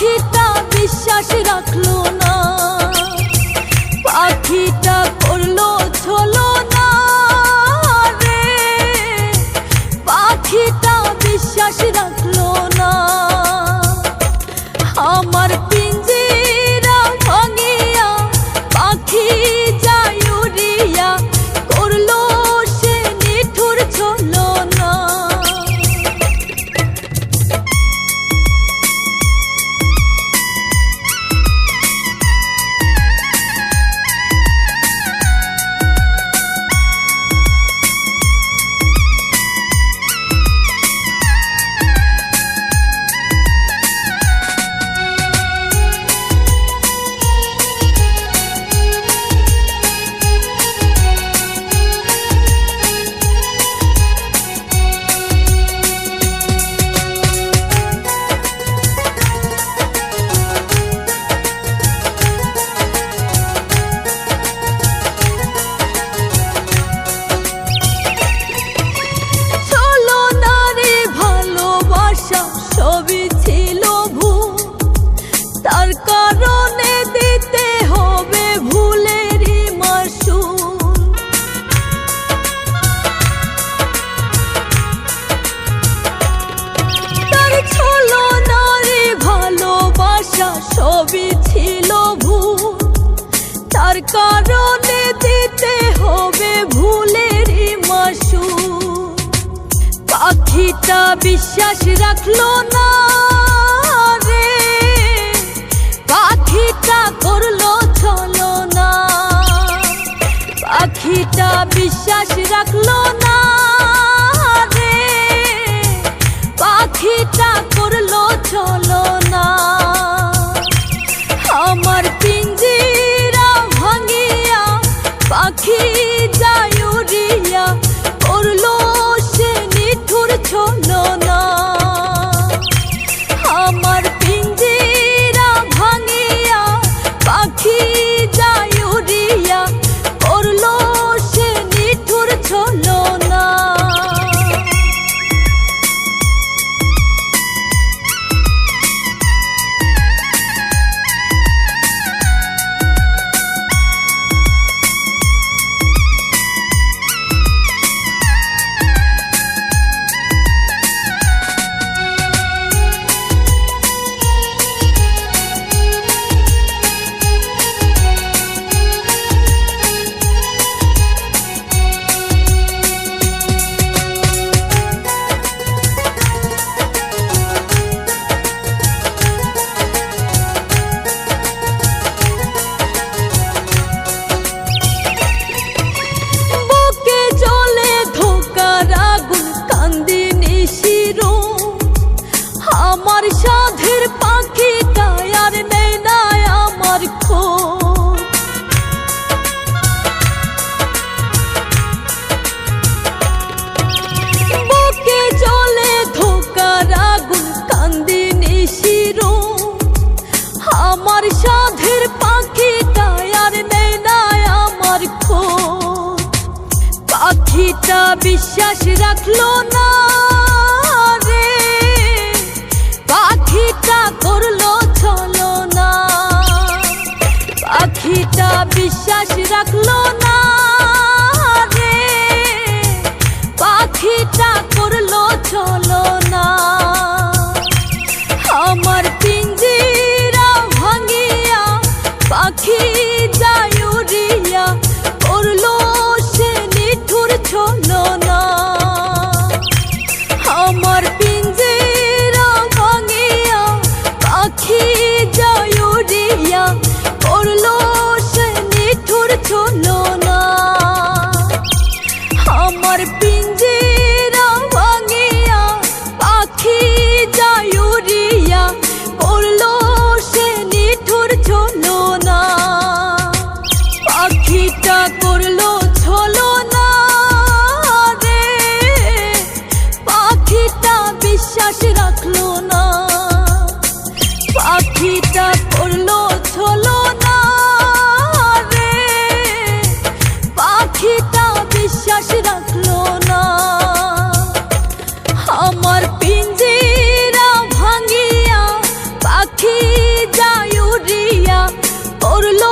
বিশ্বাস রাখল না। পাখিটা করল ছলো না রে। পাখিটা বিশ্বাস রাখল ছিল ভুল। তার কারণে দিতে হবে ভুলেরই মাসু পাখিটা বিশ্বাস রাখল না যায় উড়িয়া করল সে নিঠুর ছলো বিশ্বাস রাখল না রে। পাখিটা করল চলো না পাখিটা বিশ্বাস রাখল না রে। পাখিটা করল চলো না আমার পিঞ্জিরা ভাঙিয়া পাখি যায় উড়িয়া পড়ল